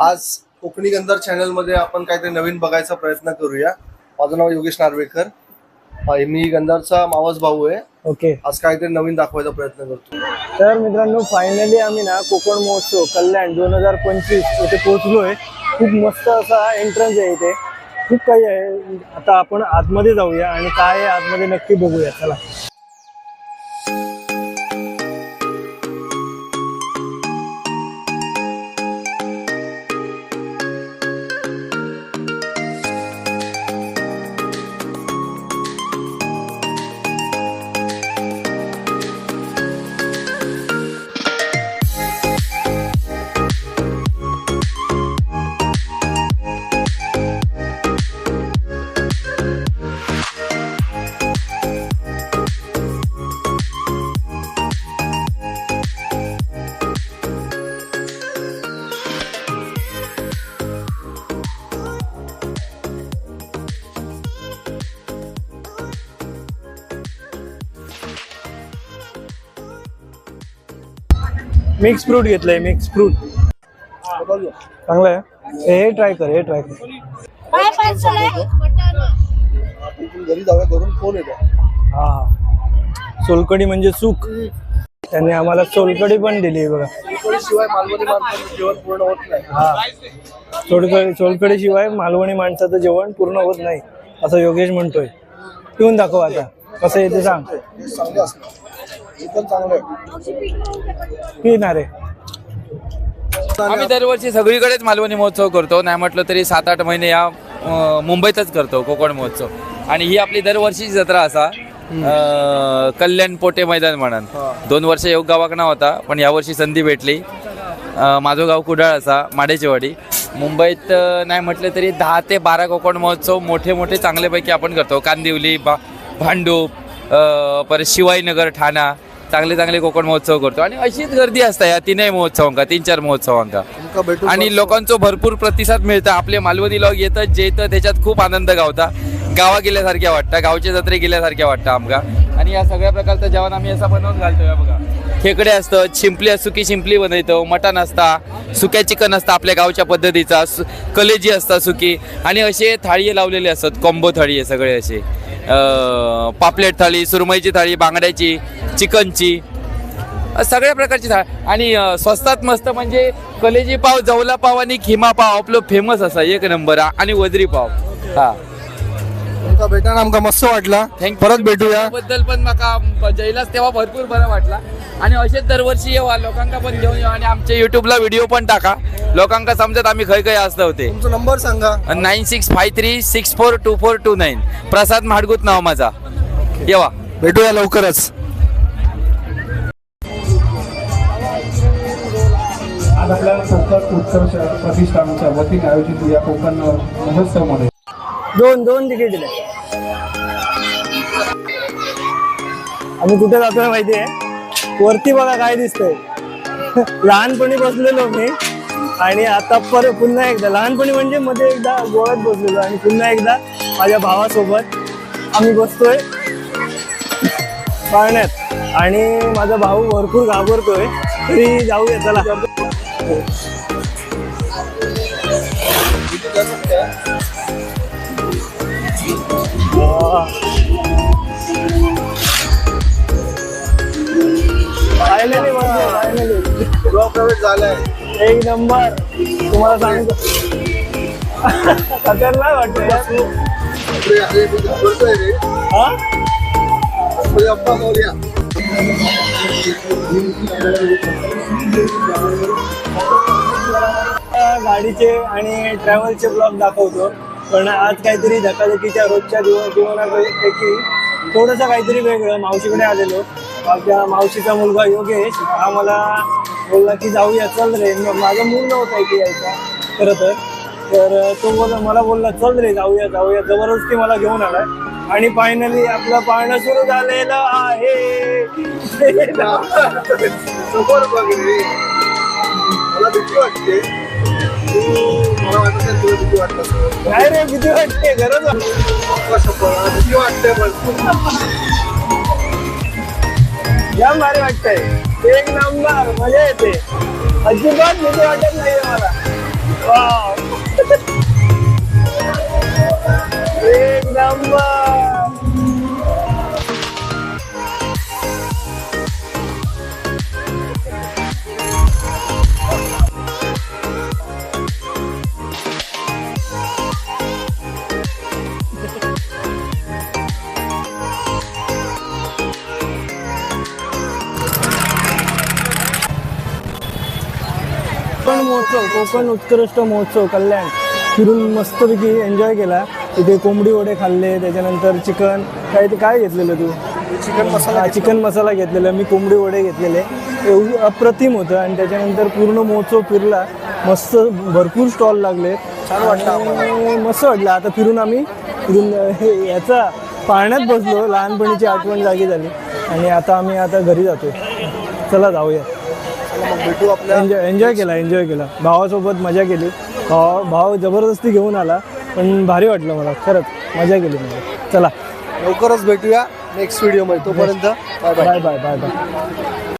आज कोकणी गंधर चॅनलमध्ये आपण काहीतरी नवीन बघायचा प्रयत्न करूया. माझं नाव योगेश नार्वेकर. अं, मी गंधारचा मावस भाऊ आहे. ओके. आज काहीतरी नवीन दाखवायचा प्रयत्न करतो. तर मित्रांनो फायनली आम्ही ना कोकण महोत्सव कल्याण दोन हजार पंचवीस येथे पोहोचलोय. खूप मस्त असा एंट्रन्स आहे इथे. खूप काही आहे. आता आपण आतमध्ये जाऊया आणि काय आहे आतमध्ये नक्की बघूया. चला. मिक्स फ्रूट घेतलंय मिक्स फ्रूट. चांगलं आहे. हे ट्राय कर हे ट्राय कर. काय पार्सल आहे आपण घरी जाऊया घरून फोन येतो हा. सोलकडी म्हणजे सुख त्यांनी आम्हाला सोलकडी पण दिली बघा. शिवाय मालवणी माणसाचं जेवण पूर्ण होत नाही हा. सोलकडी सोलकडी शिवाय मालवणी माणसाचं जेवण पूर्ण होत नाही असं योगेश म्हणतोय. पिऊन दाखव आता. कसं येते सांग. हे असणार पण चांगलं आहे. पिणार आहे. आम्ही दरवर्षी सगळीकडेच मालवणी महोत्सव करतो. नाही म्हटलं तरी सात आठ महिने या मुंबईतच करतो कोकण महोत्सव. आणि ही आपली दरवर्षीची जत्रा असा कल्याण पोटे मैदान म्हणून. दोन वर्ष योग गावाकडं होता पण यावर्षी संधी भेटली. माझं गाव कुडाळ असा माडेचीवाडी. मुंबईत नाही म्हटलं तरी दहा ते बारा कोकण महोत्सव मोठे मोठे चांगल्यापैकी आपण करतो. कांदिवली भा भांडूप परत शिवाईनगर ठाणा चांगले चांगले कोकण महोत्सव करतो. आणि अशीच गर्दी असते या तीनही महोत्सवांका तीन चार महोत्सवांका. आणि लोकांचं भरपूर प्रतिसाद मिळतं. आपले मालवणी लोक येतात जे येतं त्याच्यात खूप आनंद गावता. गावा गेल्यासारख्या वाटतं गावच्या जत्रे गेल्यासारख्या वाटतं आमका. आणि या सगळ्या प्रकारचं जेवण आम्ही असं बनवून घालतोय बघा. खेकडे असतं शिंपली सुकी शिंपली बनवतो मटण असता सुक्या चिकन असतं आपल्या गावच्या पद्धतीचा कलेजी असता सुकी. आणि असे थाळी लावलेले असतात कॉम्बो थाळी सगळे असे. पापलेट थाळी सुरमईची थाळी बांगड्याची चिकनची सगळ्या प्रकारची थाळ. आणि स्वस्तात मस्त म्हणजे कलेजी पाव जवला पाव आणि खिमा पाव. आपलं फेमस असा एक नंबर. हा. आणि वजरी पाव. हा. तुमका भेटायला आमका मस्त वाटला. You. परत भेटूया. बद्दल पण माका जैलास तेव्हा भरपूर बरं वाटला. आणि असेच दरवर्षी येवा लोकांका पण घेऊन येऊ आणि आमच्या युट्यूबला व्हिडिओ पण टाका. लोकांका समजत आम्ही खय खय असतं होते. तुमचा नंबर सांगा. Nine six five three six four two four two nine Prasad Madgut नाव माझा. येवा. भेटूया लवकरच. आज आपल्याला संस्कृत उत्सव प्रतिष्ठानच्या वतीने आयोजित या कोकण महोत्सवमध्ये दोन दोन तिकीट दिले. आम्ही कुठे जातोय माहितीये? वरती बघा काय दिसतंय. लहानपणी बसलेलो मी. आणि आता परत पुन्हा एकदा लहानपणी म्हणजे मध्ये एकदा गोव्यात बसलेलो. आणि पुन्हा एकदा माझ्या भावासोबत आम्ही बसतोय. पाळण्यात. आणि माझा भाऊ भरपूर घाबरतोय. तरी जाऊया चला. फायनली फायनली गृहप्रवेश झालाय. एक नंबर तुम्हाला सांगतो. खतरनाक हा आता गाडीचे आणि ट्रॅव्हलचे ब्लॉग दाखवतो. पण आज काहीतरी धकाधकीच्या रोजच्या जीवन जीवनापैकी थोडंसं काहीतरी वेगळं. मावशीकडे आलेलो. माझ्या मावशीचा मुलगा योगेश हा मला बोलला की जाऊया चल रे. मग माझं मूळ नव्हतं की यायचा. खरं तर. तर तो बोला मला बोलला चल रे जाऊया जाऊया. जबरदस्ती मला घेऊन आलाय आणि फायनली आपलं पाळणं सुरू झालेलं आहे. समोर बघ मला भीती वाटते. काय रे भीती वाटते गरज भीती वाटते. पण भारी वाटतंय. एक नंबर मजा येते. अजिबात भीती वाटत नाहीये मला. कोकण महोत्सव कोकण उत्कृष्ट महोत्सव कल्याण. फिरून मस्तपैकी एन्जॉय केला. तिथे कोंबडी वडे खाल्ले त्याच्यानंतर चिकन. काय ते काय घेतलेलं तू? चिकन मसाला चिकन मसाला घेतलेला. मी कोंबडी वडे घेतलेले. एवढं अप्रतिम होतं. आणि त्याच्यानंतर पूर्ण महोत्सव फिरला. मस्त भरपूर स्टॉल लागले. छान वाटलं मस्त वाटलं. आता फिरून आम्ही फिरून हे याचा पाळण्यात बसलो. लहानपणीची आठवण जागी झाली. आणि आता आम्ही आता घरी जातो चला जाऊया. मग भेटू आपल्या एन्जॉय एन्जॉय केला एन्जॉय केला. भावासोबत मजा केली. भाव भाव जबरदस्ती घेऊन आला पण भारी वाटलं मला खरंच. मजा केली मला. चला. लवकरच भेटूया. नेक्स्ट व्हिडिओमध्ये. तोपर्यंत bye bye bye bye bye